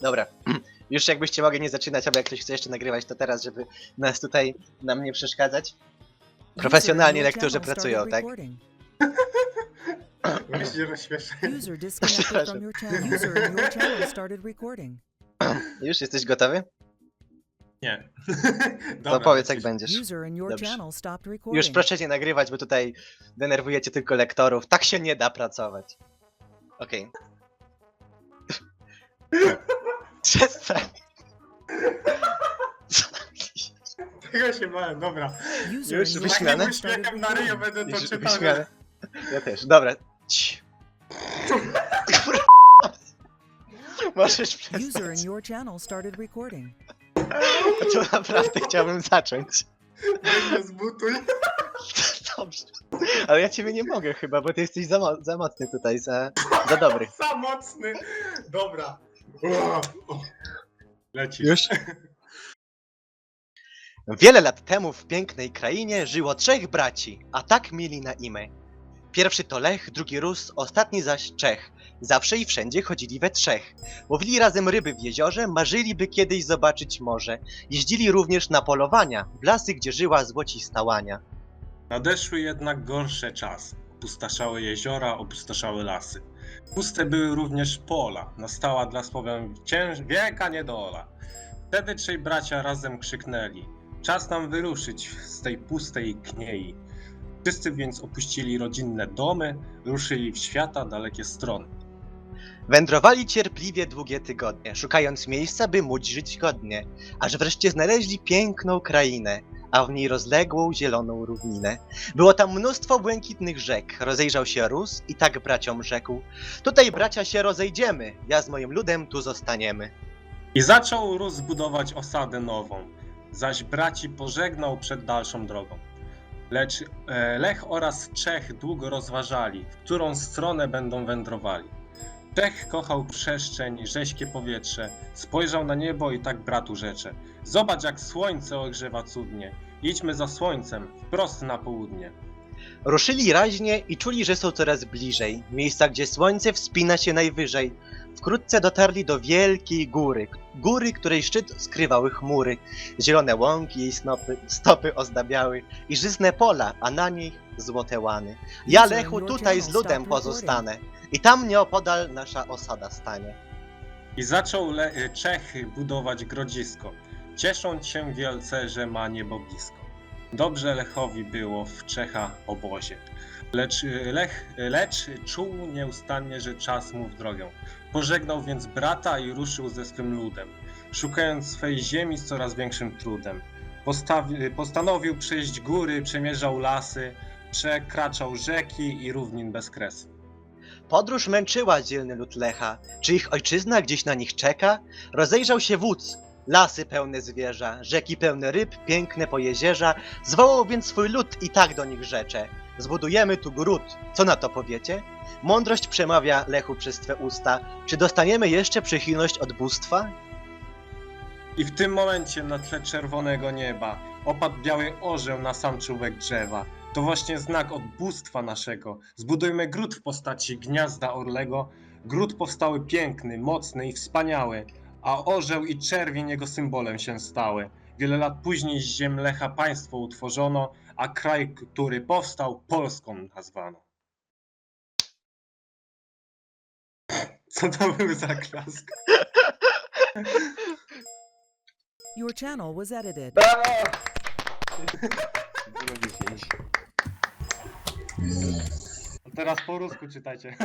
Dobra. Już jakbyście mogli nie zaczynać, albo jak ktoś chce jeszcze nagrywać, to teraz, żeby nas tutaj nam nie przeszkadzać. Profesjonalni lektorzy pracują, tak? User disconnected from your channel. User in your channel started recording. Już jesteś gotowy? Nie. To powiedz jak będziesz. User in your Dobrze. channel stopped recording. Już proszę nie nagrywać, bo tutaj denerwujecie tylko lektorów. Tak się nie da pracować. Okej. Przestań. Tego się bałem, dobra. User Już in your wyśmiane? started uśmiechem na ryju recording. będę to Już czytał. wyśmiane. Ja też. Dobra. Cii. Możesz User in przestać. your channel started recording. To naprawdę chciałbym zacząć. Nie zbutuj. Dobrze. Ale ja ciebie nie mogę chyba, bo ty jesteś za, mo- za mocny tutaj, za, za dobry. Za mocny. Dobra. Lecisz. Już? Wiele lat temu w pięknej krainie żyło trzech braci, a tak mieli na imię. Pierwszy to Lech, drugi Rus, ostatni zaś Czech. Zawsze i wszędzie chodzili we trzech. Łowili razem ryby w jeziorze, marzyliby kiedyś zobaczyć morze. Jeździli również na polowania, w lasy, gdzie żyła złocista łania. Nadeszły jednak gorsze czasy. Opustoszały jeziora, opustoszały lasy. Puste były również pola. Nastała dla Słowian cięż... wielka niedola. Wtedy trzej bracia razem krzyknęli. Czas nam wyruszyć z tej pustej kniei. Wszyscy więc opuścili rodzinne domy, ruszyli w świata dalekie strony. Wędrowali cierpliwie długie tygodnie, szukając miejsca, by móc żyć godnie, aż wreszcie znaleźli piękną krainę, a w niej rozległą zieloną równinę. Było tam mnóstwo błękitnych rzek, rozejrzał się Rus i tak braciom rzekł: Tutaj bracia się rozejdziemy, ja z moim ludem tu zostaniemy. I zaczął Rus budować osadę nową, zaś braci pożegnał przed dalszą drogą. Lecz e, Lech oraz Czech długo rozważali, w którą stronę będą wędrowali. Czech kochał przestrzeń, rześkie powietrze, spojrzał na niebo i tak bratu rzecze. Zobacz jak słońce ogrzewa cudnie, idźmy za słońcem, wprost na południe. Ruszyli raźnie i czuli, że są coraz bliżej, miejsca, gdzie słońce wspina się najwyżej. Wkrótce dotarli do wielkiej góry, góry, której szczyt skrywały chmury. Zielone łąki jej snopy, stopy ozdabiały i żyzne pola, a na nich złote łany. Ja, Lechu, tutaj z ludem pozostanę i tam nieopodal nasza osada stanie. I zaczął Le- Czech budować grodzisko, ciesząc się wielce, że ma niebo blisko. Dobrze Lechowi było w Czecha obozie, lecz e, Lech, lecz czuł nieustannie, że czas mu w drogę. Pożegnał więc brata i ruszył ze swym ludem, szukając swej ziemi z coraz większym trudem. Postawi, postanowił przejść góry, przemierzał lasy, przekraczał rzeki i równin bez kresu. Podróż męczyła dzielny lud Lecha. Czy ich ojczyzna gdzieś na nich czeka? Rozejrzał się wódz. Lasy pełne zwierza, rzeki pełne ryb, piękne pojezierza. Zwołał więc swój lud i tak do nich rzecze. Zbudujemy tu gród. Co na to powiecie? Mądrość przemawia Lechu przez twe usta. Czy dostaniemy jeszcze przychylność od bóstwa? I w tym momencie na tle czerwonego nieba opadł biały orzeł na sam czubek drzewa. To właśnie znak od bóstwa naszego. Zbudujmy gród w postaci gniazda orlego. Gród powstały piękny, mocny i wspaniały, a orzeł i czerwień jego symbolem się stały. Wiele lat później z ziem Lecha państwo utworzono, a kraj, który powstał, Polską nazwano. Co to był za klask? Your channel was edited. Teraz po rusku czytajcie.